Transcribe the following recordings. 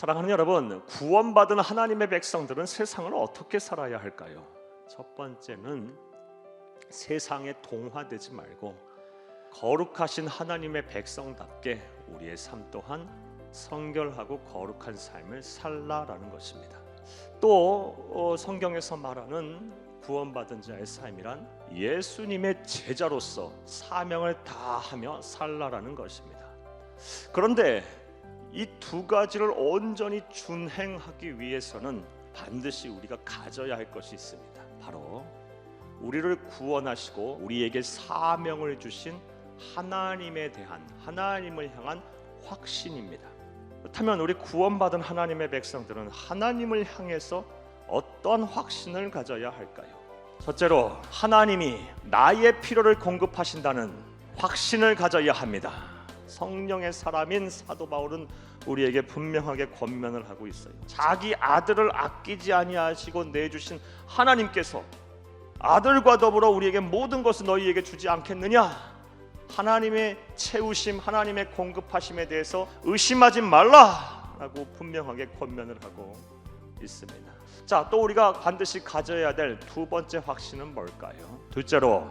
사랑하는 여러분, 구원받은 하나님의 백성들은 세상을 어떻게 살아야 할까요? 첫 번째는 세상에 동화되지 말고 거룩하신 하나님의 백성답게 우리의 삶 또한 성결하고 거룩한 삶을 살라라는 것입니다. 또 어, 성경에서 말하는 구원받은 자의 삶이란 예수님의 제자로서 사명을 다하며 살라라는 것입니다. 그런데 이 두 가지를 온전히 준행하기 위해서는 반드시 우리가 가져야 할 것이 있습니다. 바로 우리를 구원하시고 우리에게 사명을 주신 하나님에 대한 하나님을 향한 확신입니다. 그렇다면 우리 구원받은 하나님의 백성들은 하나님을 향해서 어떤 확신을 가져야 할까요? 첫째로 하나님이 나의 필요를 공급하신다는 확신을 가져야 합니다. 성령의 사람인 사도 바울은 우리에게 분명하게 권면을 하고 있어요. 자기 아들을 아끼지 아니하시고 내주신 하나님께서 아들과 더불어 우리에게 모든 것을 너희에게 주지 않겠느냐? 하나님의 채우심, 하나님의 공급하심에 대해서 의심하지 말라라고 분명하게 권면을 하고 있습니다. 자, 또 우리가 반드시 가져야 될 두 번째 확신은 뭘까요? 둘째로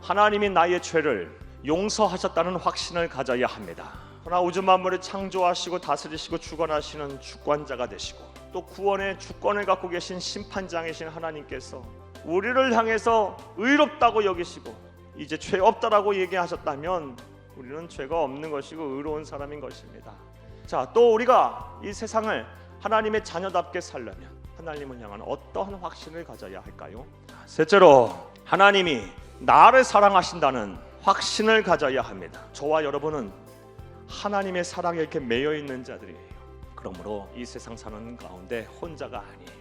하나님이 나의 죄를 용서하셨다는 확신을 가져야 합니다. 그러나 우주 만물을 창조하시고 다스리시고 주관하시는 주권자가 되시고 또 구원의 주권을 갖고 계신 심판장이신 하나님께서 우리를 향해서 의롭다고 여기시고 이제 죄 없다라고 얘기하셨다면 우리는 죄가 없는 것이고 의로운 사람인 것입니다. 자, 또 우리가 이 세상을 하나님의 자녀답게 살려면 하나님을 향한 어떠한 확신을 가져야 할까요? 셋째로 하나님이 나를 사랑하신다는 확신을 가져야 합니다. 저와 여러분은 하나님의 사랑에 이렇게 매여 있는 자들이에요. 그러므로 이 세상 사는 가운데 혼자가 아니에요.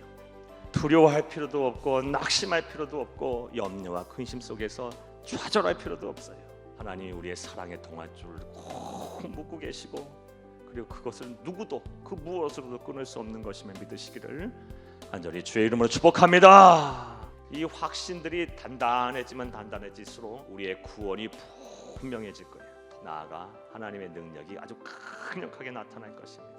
두려워할 필요도 없고 낙심할 필요도 없고 염려와 근심 속에서 좌절할 필요도 없어요. 하나님 우리의 사랑의 동아줄을 꼭 묶고 계시고 그리고 그것을 누구도 그 무엇으로도 끊을 수 없는 것임을 믿으시기를 간절히 주의 이름으로 축복합니다. 이 확신들이 단단해지면 단단해질수록 우리의 구원이 분명해질 거예요. 나아가 하나님의 능력이 아주 강력하게 나타날 것입니다.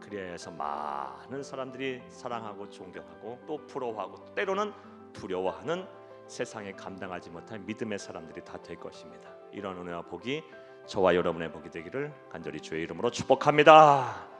그래서 많은 사람들이 사랑하고 존경하고 또 부러워하고 때로는 두려워하는 세상에 감당하지 못할 믿음의 사람들이 다 될 것입니다. 이런 은혜와 복이 저와 여러분의 복이 되기를 간절히 주의 이름으로 축복합니다.